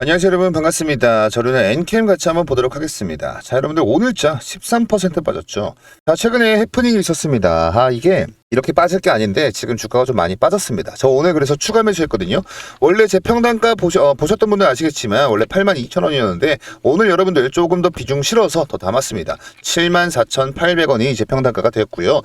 안녕하세요 여러분 반갑습니다. 저는 엔캠 같이 한번 보도록 하겠습니다. 자 여러분들 오늘자 13% 빠졌죠. 자 최근에 해프닝이 있었습니다. 아 이게 이렇게 빠질 게 아닌데 지금 주가가 좀 많이 빠졌습니다. 저 오늘 그래서 추가 매수했거든요. 원래 제 평단가 보시, 어, 보셨던 분들 아시겠지만 원래 82,000원이었는데 오늘 여러분들 조금 더 비중 실어서 더 담았습니다. 74,800원이 제 평단가가 되었고요.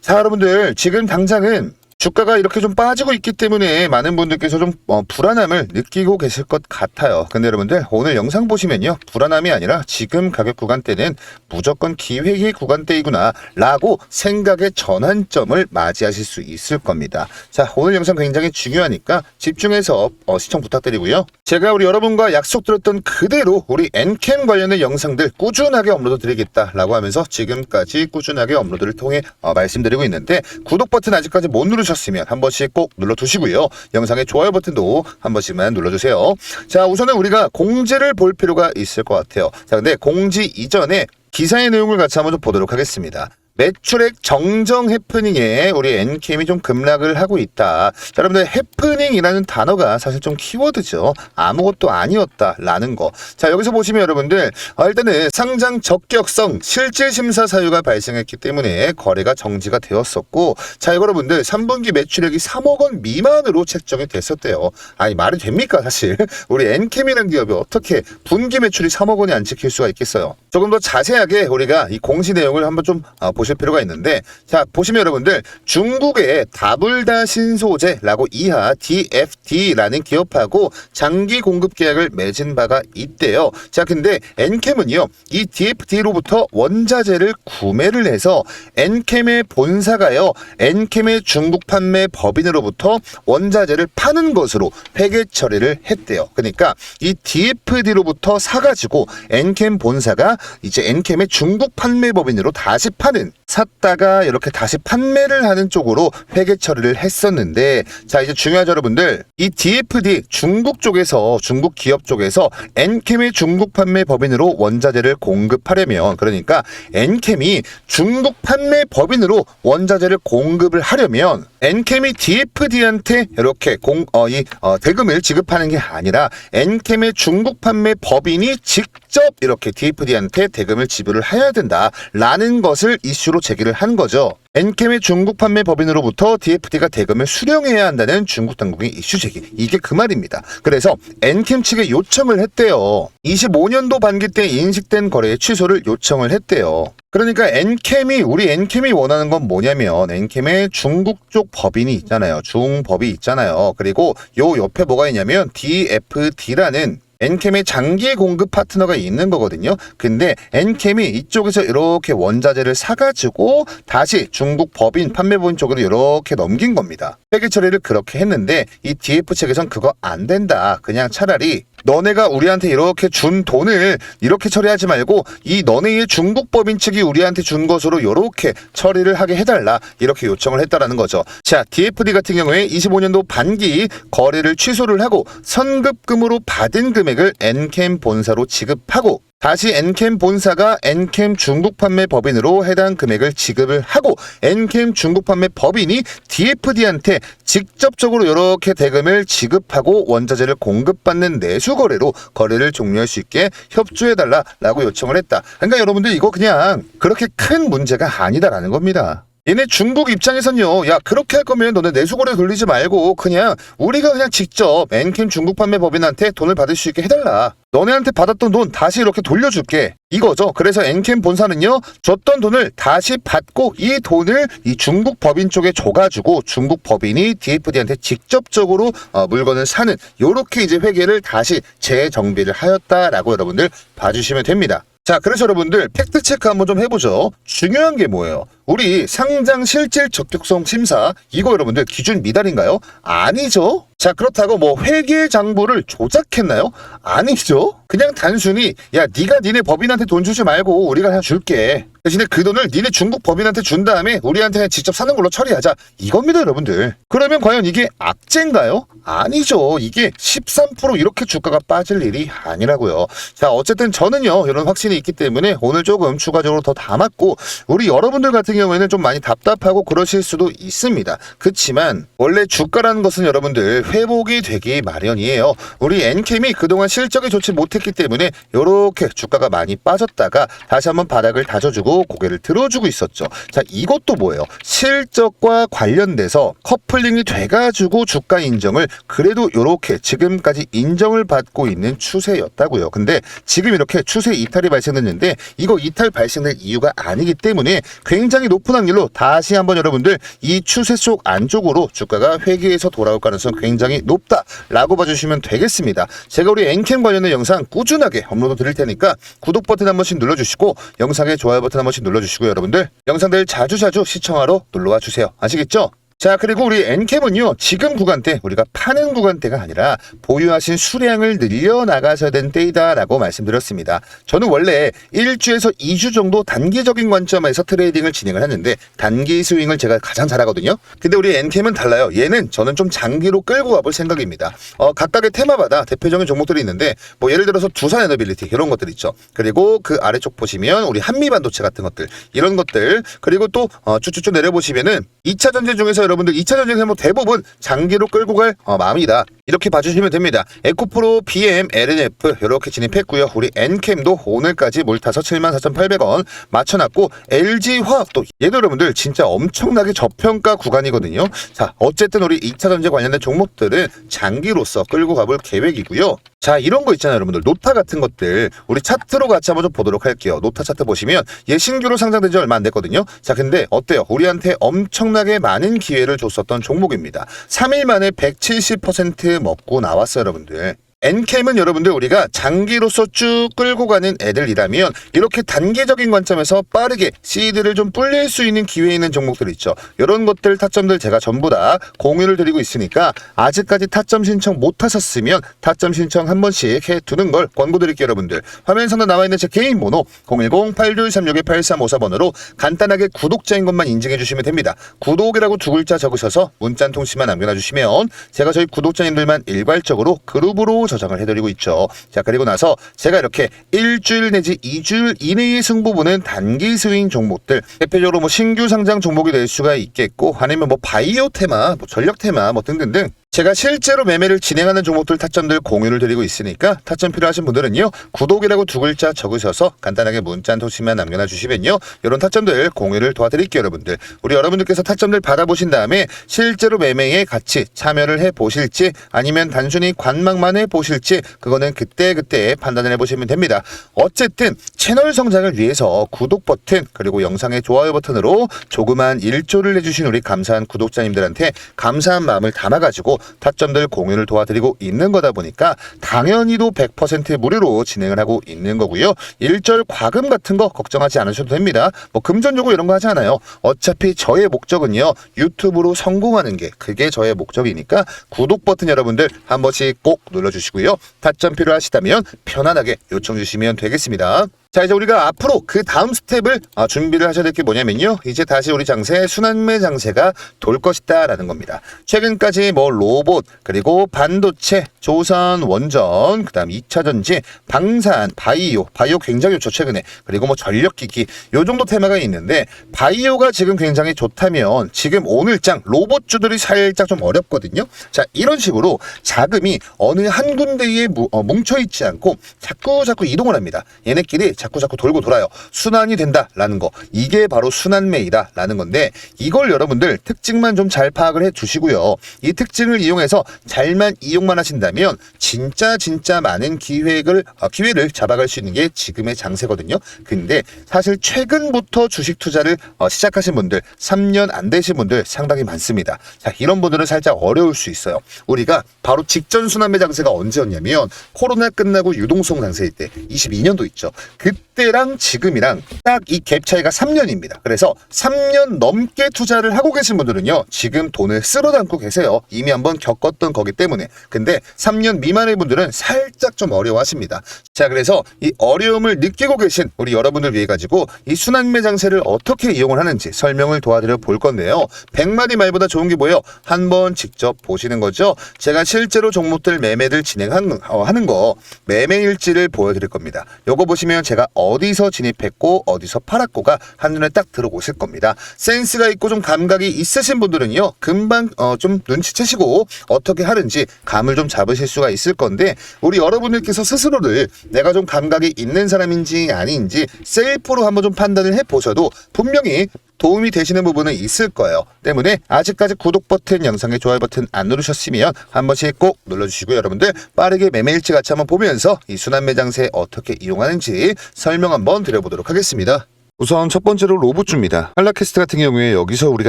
자 여러분들 지금 당장은 주가가 이렇게 좀 빠지고 있기 때문에 많은 분들께서 좀 어, 불안함을 느끼고 계실 것 같아요. 근데 여러분들 오늘 영상 보시면요. 불안함이 아니라 지금 가격 구간대는 무조건 기회의 구간대이구나 라고 생각의 전환점을 맞이하실 수 있을 겁니다. 자 오늘 영상 굉장히 중요하니까 집중해서 어, 시청 부탁드리고요. 제가 우리 여러분과 약속드렸던 그대로 우리 엔캠 관련된 영상들 꾸준하게 업로드 드리겠다라고 하면서 지금까지 꾸준하게 업로드를 통해 어, 말씀드리고 있는데 구독 버튼 아직까지 못 누르 셨으면 한 번씩 꼭 눌러두시고요. 영상의 좋아요 버튼도 한 번씩만 눌러주세요. 자 우선은 우리가 공지를 볼 필요가 있을 것 같아요. 자 근데 공지 이전에 기사의 내용을 같이 한번 좀 보도록 하겠습니다. 매출액 정정 해프닝에 우리 엔캠이 좀 급락을 하고 있다. 자, 여러분들 해프닝이라는 단어가 사실 좀 키워드죠. 아무것도 아니었다라는 거. 자 여기서 보시면 여러분들 어, 일단은 상장 적격성 실질 심사 사유가 발생했기 때문에 거래가 정지가 되었었고 자 여러분들 3분기 매출액이 3억 원 미만으로 책정이 됐었대요. 아니 말이 됩니까 사실 우리 엔캠이라는 기업이 어떻게 분기 매출이 3억 원이 안 찍힐 수가 있겠어요. 조금 더 자세하게 우리가 이 공시 내용을 한번 좀 어, 보실 필요가 있는데 자 보시면 여러분들 중국의 다불다 신소재라고 이하 DFD라는 기업하고 장기 공급 계약을 맺은 바가 있대요. 자 근데 엔캠은요 이 DFD로부터 원자재를 구매를 해서 엔캠의 본사가요 엔캠의 중국 판매 법인으로부터 원자재를 파는 것으로 회계 처리를 했대요. 그러니까 이 DFD로부터 사가지고 엔캠 본사가 이제 엔캠의 중국 판매 법인으로 다시 파는 샀다가 이렇게 다시 판매를 하는 쪽으로 회계 처리를 했었는데 자 이제 중요하죠 여러분들. 이 DFD 중국 쪽에서 중국 기업 쪽에서 엔캠의 중국 판매 법인으로 원자재를 공급하려면 그러니까 엔캠이 중국 판매 법인으로 원자재를 공급을 하려면 엔캠이 DFD한테 이렇게 공, 어, 이, 어, 대금을 지급하는 게 아니라 엔캠의 중국 판매 법인이 직접 이렇게 DFD한테 대금을 지불을 해야 된다라는 것을 이슈로 제기를 한 거죠. 엔캠의 중국 판매 법인으로부터 DFD가 대금을 수령해야 한다는 중국 당국의 이슈 제기. 이게 그 말입니다. 그래서 엔캠 측에 요청을 했대요. 25년도 반기 때 인식된 거래의 취소를 요청을 했대요. 그러니까 엔캠이 우리 엔캠이 원하는 건 뭐냐면 엔캠의 중국 쪽 법인이 있잖아요. 중법이 있잖아요. 그리고 요 옆에 뭐가 있냐면 DFD라는 엔캠의 장기 공급 파트너가 있는 거거든요. 근데 엔캠이 이쪽에서 이렇게 원자재를 사가지고 다시 중국 법인 판매본 쪽으로 이렇게 넘긴 겁니다. 회계 처리를 그렇게 했는데 이 DF 측에선 그거 안 된다. 그냥 차라리 너네가 우리한테 이렇게 준 돈을 이렇게 처리하지 말고 이 너네의 중국 법인 측이 우리한테 준 것으로 이렇게 처리를 하게 해달라 이렇게 요청을 했다라는 거죠. 자 DFD 같은 경우에 25년도 반기 거래를 취소를 하고 선급금으로 받은 금 액을 엔캠 본사로 지급하고 다시 엔캠 본사가 엔캠 중국 판매 법인으로 해당 금액을 지급을 하고 엔캠 중국 판매 법인이 DFD한테 직접적으로 이렇게 대금을 지급하고 원자재를 공급받는 내수 거래로 거래를 종료할 수 있게 협조해 달라라고 요청을 했다. 그러니까 여러분들 이거 그냥 그렇게 큰 문제가 아니다라는 겁니다. 얘네 중국 입장에선요, 야, 그렇게 할 거면 너네 내수거래 돌리지 말고, 그냥, 우리가 그냥 직접 엔캠 중국 판매 법인한테 돈을 받을 수 있게 해달라. 너네한테 받았던 돈 다시 이렇게 돌려줄게. 이거죠. 그래서 엔캠 본사는요, 줬던 돈을 다시 받고, 이 돈을 이 중국 법인 쪽에 줘가지고, 중국 법인이 DFD한테 직접적으로 어, 물건을 사는, 요렇게 이제 회계를 다시 재정비를 하였다라고 여러분들 봐주시면 됩니다. 자, 그래서 여러분들 팩트 체크 한번 좀 해보죠. 중요한 게 뭐예요? 우리 상장 실질 적격성 심사 이거 여러분들 기준 미달인가요? 아니죠. 자 그렇다고 뭐 회계 장부를 조작했나요? 아니죠. 그냥 단순히 야 네가 니네 법인한테 돈 주지 말고 우리가 줄게. 대신에 그 돈을 니네 중국 법인한테 준 다음에 우리한테 직접 사는 걸로 처리하자. 이겁니다, 여러분들. 그러면 과연 이게 악재인가요? 아니죠. 이게 13% 이렇게 주가가 빠질 일이 아니라고요. 자, 어쨌든 저는요, 이런 확신이 있기 때문에 오늘 조금 추가적으로 더 담았고, 우리 여러분들 같은 경우에는 좀 많이 답답하고 그러실 수도 있습니다. 그렇지만, 원래 주가라는 것은 여러분들 회복이 되기 마련이에요. 우리 엔캠이 그동안 실적이 좋지 못했기 때문에 이렇게 주가가 많이 빠졌다가 다시 한번 바닥을 다져주고 고개를 들어주고 있었죠. 자, 이것도 뭐예요? 실적과 관련돼서 커플링이 돼가지고 주가 인정을 그래도 이렇게 지금까지 인정을 받고 있는 추세였다고요. 근데 지금 이렇게 추세 이탈이 발생됐는데 이거 이탈 발생될 이유가 아니기 때문에 굉장히 높은 확률로 다시 한번 여러분들 이 추세 속 안쪽으로 주가가 회귀해서 돌아올 가능성 굉장히 높다라고 봐주시면 되겠습니다. 제가 우리 엔캠 관련된 영상 꾸준하게 업로드 드릴 테니까 구독 버튼 한 번씩 눌러주시고 영상에 좋아요 버튼 한 번씩 눌러주시고 여러분들 영상들 자주자주 시청하러 놀러와 주세요. 아시겠죠? 자 그리고 우리 엔캠은요 지금 구간대 우리가 파는 구간대가 아니라 보유하신 수량을 늘려 나가셔야 되는 때이다라고 말씀드렸습니다. 저는 원래 1주에서 2주 정도 단기적인 관점에서 트레이딩을 진행을 하는데 단기 스윙을 제가 가장 잘하거든요. 근데 우리 엔캠은 달라요. 얘는 저는 좀 장기로 끌고 가볼 생각입니다. 어, 각각의 테마마다 대표적인 종목들이 있는데 뭐 예를 들어서 두산 에너빌리티 이런 것들 있죠. 그리고 그 아래쪽 보시면 우리 한미 반도체 같은 것들 이런 것들 그리고 또 어, 쭉쭉쭉 내려보시면은 2차 전지 중에서 여러분들 2차 전지는 뭐 대부분 장기로 끌고 갈 어, 마음이다. 이렇게 봐주시면 됩니다. 에코프로, BM, LNF 이렇게 진입했고요. 우리 엔캠도 오늘까지 몰타서 74,800원 맞춰놨고 LG화학도 얘도 여러분들 진짜 엄청나게 저평가 구간이거든요. 자 어쨌든 우리 2차 전지 관련된 종목들은 장기로서 끌고 가볼 계획이고요. 자 이런 거 있잖아요 여러분들 노타 같은 것들 우리 차트로 같이 한번 좀 보도록 할게요. 노타 차트 보시면 얘 신규로 상장된 지 얼마 안 됐거든요. 자 근데 어때요? 우리한테 엄청나게 많은 기회를 줬었던 종목입니다. 3일 만에 170% 먹고 나왔어요 여러분들. 엔캠은 여러분들 우리가 장기로서 쭉 끌고 가는 애들이라면 이렇게 단계적인 관점에서 빠르게 시드를 좀 불릴 수 있는 기회 있는 종목들 있죠. 이런 것들 타점들 제가 전부 다 공유를 드리고 있으니까 아직까지 타점 신청 못 하셨으면 타점 신청 한 번씩 해 두는 걸 권고드릴게요 여러분들. 화면 상단 나와 있는 제 개인 번호 010-8236-8354번으로 간단하게 구독자인 것만 인증해 주시면 됩니다. 구독이라고 두 글자 적으셔서 문자 한 통씩만 남겨놔 주시면 제가 저희 구독자님들만 일괄적으로 그룹으로 저 장을 해드리고 있죠. 자 그리고 나서 제가 이렇게 일주일 내지 이주일 이내의 승부 보는 단기 스윙 종목들 대표적으로 뭐 신규 상장 종목이 될 수가 있겠고 아니면 뭐 바이오 테마, 뭐 전력 테마 뭐 등등등 제가 실제로 매매를 진행하는 종목들 타점들 공유를 드리고 있으니까 타점 필요하신 분들은요 구독이라고 두 글자 적으셔서 간단하게 문자 한 통씩만 남겨놔 주시면요 이런 타점들 공유를 도와드릴게요 여러분들. 우리 여러분들께서 타점들 받아보신 다음에 실제로 매매에 같이 참여를 해 보실지 아니면 단순히 관망만 해 보실지 그거는 그때 그때 판단을 해보시면 됩니다. 어쨌든 채널 성장을 위해서 구독 버튼 그리고 영상의 좋아요 버튼으로 조그만 일조를 해주신 우리 감사한 구독자님들한테 감사한 마음을 담아가지고 타점들 공유를 도와드리고 있는 거다 보니까 당연히도 100% 무료로 진행을 하고 있는 거고요. 일절 과금 같은 거 걱정하지 않으셔도 됩니다. 뭐 금전 요구 이런 거 하지 않아요. 어차피 저의 목적은요. 유튜브로 성공하는 게 그게 저의 목적이니까 구독 버튼 여러분들 한 번씩 꼭 눌러주시고요. 타점 필요하시다면 편안하게 요청 주시면 되겠습니다. 자 이제 우리가 앞으로 그 다음 스텝을 어, 준비를 하셔야 될 게 뭐냐면요. 이제 다시 우리 장세 순환매 장세가 돌 것이다 라는 겁니다. 최근까지 뭐 로봇 그리고 반도체 조선 원전 그 다음 2차 전지 방산 바이오 바이오 굉장히 좋죠 최근에. 그리고 뭐 전력기기 요 정도 테마가 있는데 바이오가 지금 굉장히 좋다면 지금 오늘장 로봇주들이 살짝 좀 어렵거든요. 자 이런 식으로 자금이 어느 한 군데에 무- 어, 뭉쳐있지 않고 자꾸 자꾸 이동을 합니다. 얘네끼리 자꾸 자꾸 돌고 돌아요. 순환이 된다라는 거. 이게 바로 순환매이다라는 건데 이걸 여러분들 특징만 좀 잘 파악을 해 주시고요. 이 특징을 이용해서 잘만 이용만 하신다면 진짜 진짜 많은 기획을 어, 기회를 잡아갈 수 있는 게 지금의 장세거든요. 근데 사실 최근부터 주식 투자를 어, 시작하신 분들 3년 안 되신 분들 상당히 많습니다. 자, 이런 분들은 살짝 어려울 수 있어요. 우리가 바로 직전 순환매 장세가 언제였냐면 코로나 끝나고 유동성 장세일 때 22년도 있죠. 그때랑 지금이랑 딱 이 갭 차이가 3년입니다. 그래서 3년 넘게 투자를 하고 계신 분들은요, 지금 돈을 쓸어 담고 계세요. 이미 한번 겪었던 거기 때문에. 근데 3년 미만의 분들은 살짝 좀 어려워하십니다. 자, 그래서 이 어려움을 느끼고 계신 우리 여러분을 위해 가지고 이 순환매 장세를 어떻게 이용을 하는지 설명을 도와드려 볼 건데요. 100마디 말보다 좋은 게 뭐예요? 한번 직접 보시는 거죠. 제가 실제로 종목들 매매를 진행하는 어, 거 매매 일지를 보여드릴 겁니다. 요거 보시면 제가 어디서 진입했고 어디서 팔았고가 한눈에 딱 들어오실 겁니다. 센스가 있고 좀 감각이 있으신 분들은요 금방 어, 좀 눈치채시고 어떻게 하는지 감을 좀 잡으실 수가 있을 건데 우리 여러분들께서 스스로를 내가 좀 감각이 있는 사람인지 아닌지 셀프로 한번 좀 판단을 해 보셔도 분명히 도움이 되시는 부분은 있을 거예요. 때문에 아직까지 구독 버튼, 영상의 좋아요 버튼 안 누르셨으면 한 번씩 꼭 눌러주시고 여러분들 빠르게 매매일지 같이 한번 보면서 이 순환 매장세 어떻게 이용하는지 설명 한번 드려보도록 하겠습니다. 우선 첫 번째로 로봇주입니다. 한라캐스트 같은 경우에 여기서 우리가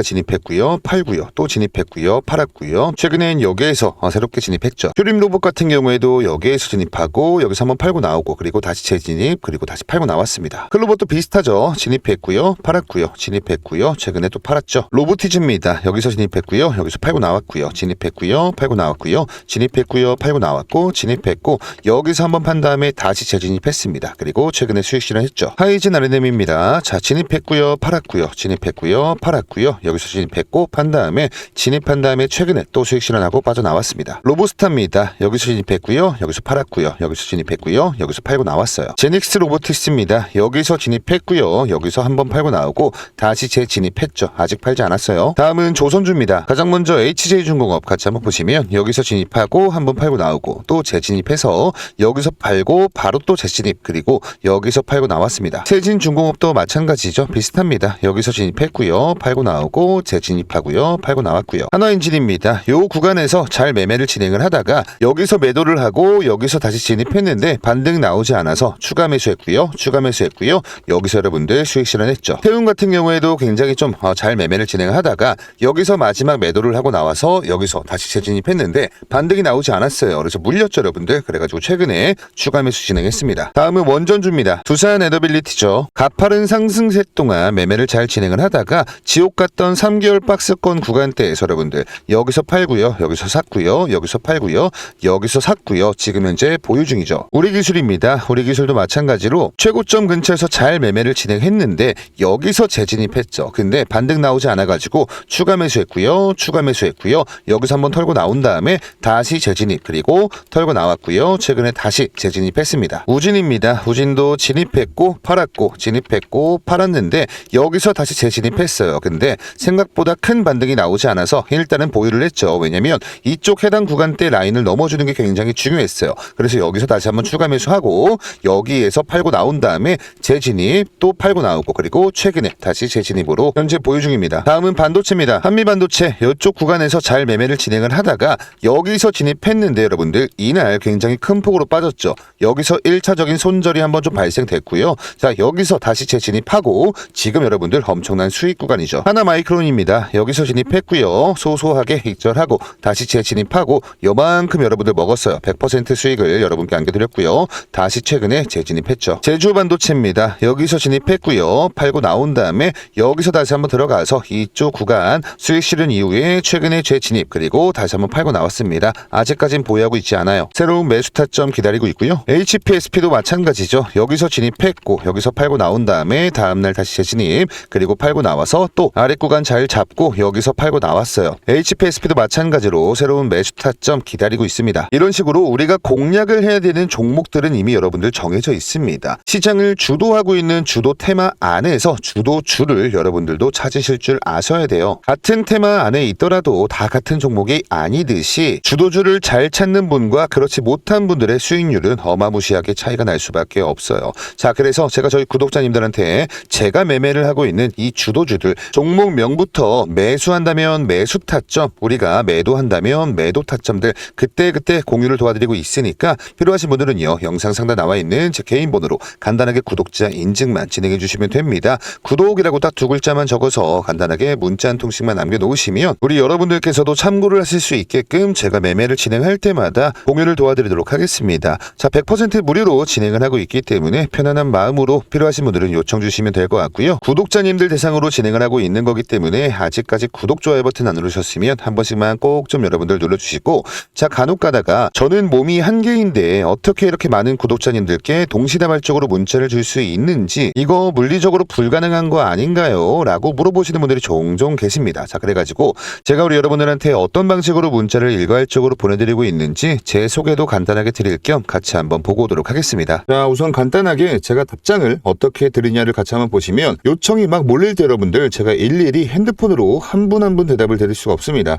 진입했고요. 팔고요. 또 진입했고요. 팔았고요. 최근엔 여기에서 어, 새롭게 진입했죠. 휴림 로봇 같은 경우에도 여기에서 진입하고 여기서 한번 팔고 나오고 그리고 다시 재진입 그리고 다시 팔고 나왔습니다. 클로봇도 비슷하죠. 진입했고요. 팔았고요. 진입했고요. 최근에 또 팔았죠. 로보티즈입니다. 여기서 진입했고요. 여기서 팔고 나왔고요. 진입했고요. 팔고 나왔고요. 진입했고요. 팔고 나왔고 진입했고 여기서 한번 판 다음에 다시 재진입했습니다. 그리고 최근에 수익 실현했죠. 하이진 아르넴입니다. 자 진입했고요. 팔았고요. 진입했고요. 팔았고요. 여기서 진입했고 판 다음에 진입한 다음에 최근에 또 수익 실현하고 빠져나왔습니다. 로보스타입니다. 여기서 진입했고요. 여기서 팔았고요. 여기서 진입했고요. 여기서 팔고 나왔어요. 제닉스 로보티스입니다. 여기서 진입했고요. 여기서 한번 팔고 나오고 다시 재진입했죠. 아직 팔지 않았어요. 다음은 조선주입니다. 가장 먼저 HJ중공업 같이 한번 보시면 여기서 진입하고 한번 팔고 나오고 또 재진입해서 여기서 팔고 바로 또 재진입 그리고 여기서 팔고 나왔습니다. 세진중공업도 마찬가지 죠. 비슷합니다. 여기서 진입했고요. 팔고 나오고 재진입하고요. 팔고 나왔고요. 하나인진입니다. 요 구간에서 잘 매매를 진행을 하다가 여기서 매도를 하고 여기서 다시 진입했는데 반등 나오지 않아서 추가 매수했고요. 추가 매수했고요. 여기서 여러분들 수익 실현했죠. 태웅 같은 경우에도 굉장히 좀 잘 매매를 진행하다가 여기서 마지막 매도를 하고 나와서 여기서 다시 재진입했는데 반등이 나오지 않았어요. 그래서 물렸죠, 여러분들. 그래가지고 최근에 추가 매수 진행했습니다. 다음은 원전주입니다. 두산 에더빌리티죠. 가파른 상 승세 동안 매매를 잘 진행을 하다가 지옥 같던 3개월 박스권 구간대에서 여러분들 여기서 팔고요. 여기서 샀고요. 여기서 팔고요. 여기서 샀고요. 지금 현재 보유 중이죠. 우리 기술입니다. 우리 기술도 마찬가지로 최고점 근처에서 잘 매매를 진행했는데 여기서 재진입했죠. 근데 반등 나오지 않아가지고 추가 매수했고요. 추가 매수했고요. 여기서 한번 털고 나온 다음에 다시 재진입 그리고 털고 나왔고요. 최근에 다시 재진입했습니다. 우진입니다. 우진도 진입했고 팔았고 진입했고 팔았는데 여기서 다시 재진입했어요. 근데 생각보다 큰 반등이 나오지 않아서 일단은 보유를 했죠. 왜냐면 이쪽 해당 구간대 라인을 넘어주는 게 굉장히 중요했어요. 그래서 여기서 다시 한번 추가 매수하고 여기에서 팔고 나온 다음에 재진입 또 팔고 나오고 그리고 최근에 다시 재진입으로 현재 보유 중입니다. 다음은 반도체입니다. 한미 반도체 이쪽 구간에서 잘 매매를 진행을 하다가 여기서 진입했는데 여러분들 이날 굉장히 큰 폭으로 빠졌죠. 여기서 1차적인 손절이 한번 좀 발생됐고요. 자 여기서 다시 재진입 하고 지금 여러분들 엄청난 수익 구간이죠. 하나 마이크론입니다. 여기서 진입했고요. 소소하게 익절하고 다시 재진입하고 요만큼 여러분들 먹었어요. 100% 수익을 여러분께 안겨드렸고요. 다시 최근에 재진입했죠. 제주 반도체입니다. 여기서 진입했고요. 팔고 나온 다음에 여기서 다시 한번 들어가서 이쪽 구간 수익 실현 이후에 최근에 재진입 그리고 다시 한번 팔고 나왔습니다. 아직까진 보유하고 있지 않아요. 새로운 매수 타점 기다리고 있고요. HPSP도 마찬가지죠. 여기서 진입했고 여기서 팔고 나온 다음에 다음날 다시 재진입 그리고 팔고 나와서 또 아래 구간 잘 잡고 여기서 팔고 나왔어요. HPSP도 마찬가지로 새로운 매수 타점 기다리고 있습니다. 이런 식으로 우리가 공략을 해야 되는 종목들은 이미 여러분들 정해져 있습니다. 시장을 주도하고 있는 주도 테마 안에서 주도 주를 여러분들도 찾으실 줄 아셔야 돼요. 같은 테마 안에 있더라도 다 같은 종목이 아니듯이 주도주를 잘 찾는 분과 그렇지 못한 분들의 수익률은 어마무시하게 차이가 날 수밖에 없어요. 자, 그래서 제가 저희 구독자님들한테 이렇게 제가 매매를 하고 있는 이 주도주들 종목명부터 매수한다면 매수 타점 우리가 매도한다면 매도 타점들 그때그때 공유를 도와드리고 있으니까 필요하신 분들은요 영상 상단 나와 있는 제 개인 번호로 간단하게 구독자 인증만 진행해 주시면 됩니다. 구독이라고 딱 두 글자만 적어서 간단하게 문자 한 통씩만 남겨 놓으시면 우리 여러분들께서도 참고를 하실 수 있게끔 제가 매매를 진행할 때마다 공유를 도와드리도록 하겠습니다. 자 100% 무료로 진행을 하고 있기 때문에 편안한 마음으로 필요하신 분들은 요청 주시면 될 것 같고요 구독자님들 대상으로 진행을 하고 있는 거기 때문에 아직까지 구독 좋아요 버튼 안 누르셨으면 한 번씩만 꼭 좀 여러분들 눌러주시고 자 간혹 가다가 저는 몸이 한 개인데 어떻게 이렇게 많은 구독자님들께 동시다발적으로 문자를 줄 수 있는지 이거 물리적으로 불가능한 거 아닌가요? 라고 물어보시는 분들이 종종 계십니다. 자 그래가지고 제가 우리 여러분들한테 어떤 방식으로 문자를 일괄적으로 보내드리고 있는지 제 소개도 간단하게 드릴 겸 같이 한번 보고 오도록 하겠습니다. 자 우선 간단하게 제가 답장을 어떻게 드리냐를 같이 한번 보시면 요청이 막 몰릴 때 여러분들 제가 일일이 핸드폰으로 한 분 한 분 대답을 드릴 수가 없습니다.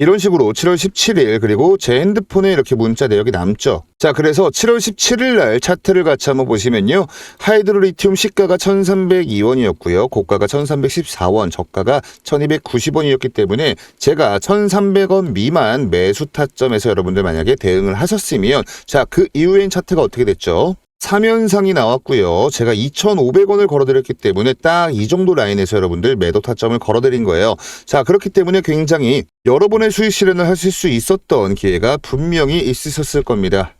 이런 식으로 7월 17일 그리고 제 핸드폰에 이렇게 문자 내역이 남죠. 자, 그래서 7월 17일 날 차트를 같이 한번 보시면요. 하이드로 리튬 시가가 1,302원이었고요. 고가가 1,314원, 저가가 1,290원이었기 때문에 제가 1,300원 미만 매수 타점에서 여러분들 만약에 대응을 하셨으면 자, 그 이후엔 차트가 어떻게 됐죠? 3연상이 나왔고요. 제가 2,500원을 걸어드렸기 때문에 딱 이 정도 라인에서 여러분들 매도 타점을 걸어드린 거예요. 자, 그렇기 때문에 굉장히 여러 번의 수익 실현을 하실 수 있었던 기회가 분명히 있으셨을 겁니다.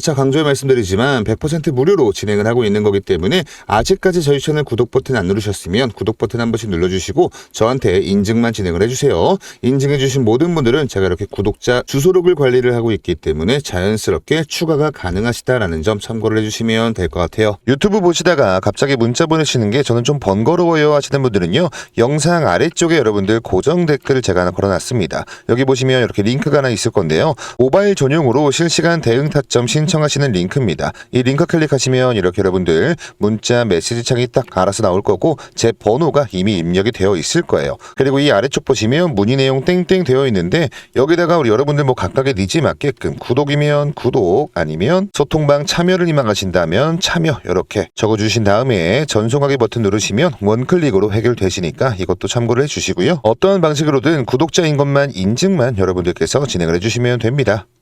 재차 강조해 말씀드리지만 100% 무료로 진행을 하고 있는 거기 때문에 아직까지 저희 채널 구독 버튼 안 누르셨으면 구독 버튼 한 번씩 눌러주시고 저한테 인증만 진행을 해주세요. 인증해주신 모든 분들은 제가 이렇게 구독자 주소록을 관리를 하고 있기 때문에 자연스럽게 추가가 가능하시다라는 점 참고를 해주시면 될 것 같아요. 유튜브 보시다가 갑자기 문자 보내시는 게 저는 좀 번거로워요 하시는 분들은요. 영상 아래쪽에 여러분들 고정 댓글을 제가 하나 걸어놨습니다. 여기 보시면 이렇게 링크가 하나 있을 건데요. 모바일 전용으로 실시간 대응 타점 신청하시는 링크입니다. 이 링크 클릭하시면 이렇게 여러분들 문자 메시지 창이 딱 알아서 나올 거고 제 번호가 이미 입력이 되어 있을 거예요. 그리고 이 아래쪽 보시면 문의 내용 땡땡 되어 있는데 여기다가 우리 여러분들 뭐 각각의 니즈 맞게끔 구독이면 구독 아니면 소통방 참여를 희망하신다면 참여 이렇게 적어주신 다음에 전송하기 버튼 누르시면 원클릭으로 해결되시니까 이것도 참고를 해주시고요. 어떠한 방식으로든 구독자인 것만 인증만 여러분들께서 진행을 해주시면 됩니다.